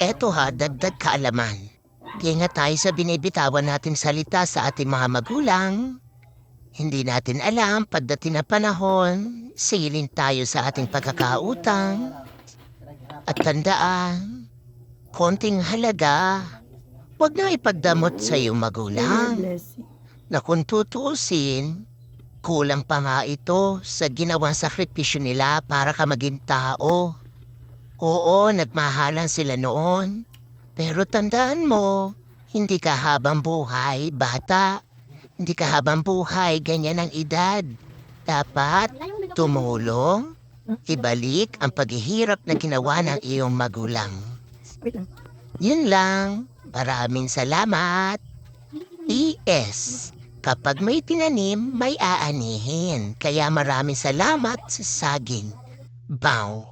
Eto ha, dagdag kaalaman. Ingat tayo sa binibitawan natin salita sa ating mga magulang. Hindi natin alam pagdating na panahon, silin tayo sa ating pagkakautang. At tandaan, konting halaga, huwag na ipagdamot sa iyong magulang na kung tutuusin, kulang pa nga ito sa ginawang sakripisyo nila para ka maging tao. Oo, nagmahalan sila noon. Pero tandaan mo, hindi ka habang buhay, bata. Hindi ka habang buhay, ganyan ang edad. Dapat tumulong, ibalik ang paghihirap na ginawa ng iyong magulang. Yun lang. Maraming salamat. P.S. Kapag may tinanim, may aanihin. Kaya maraming salamat sa saging. Bow.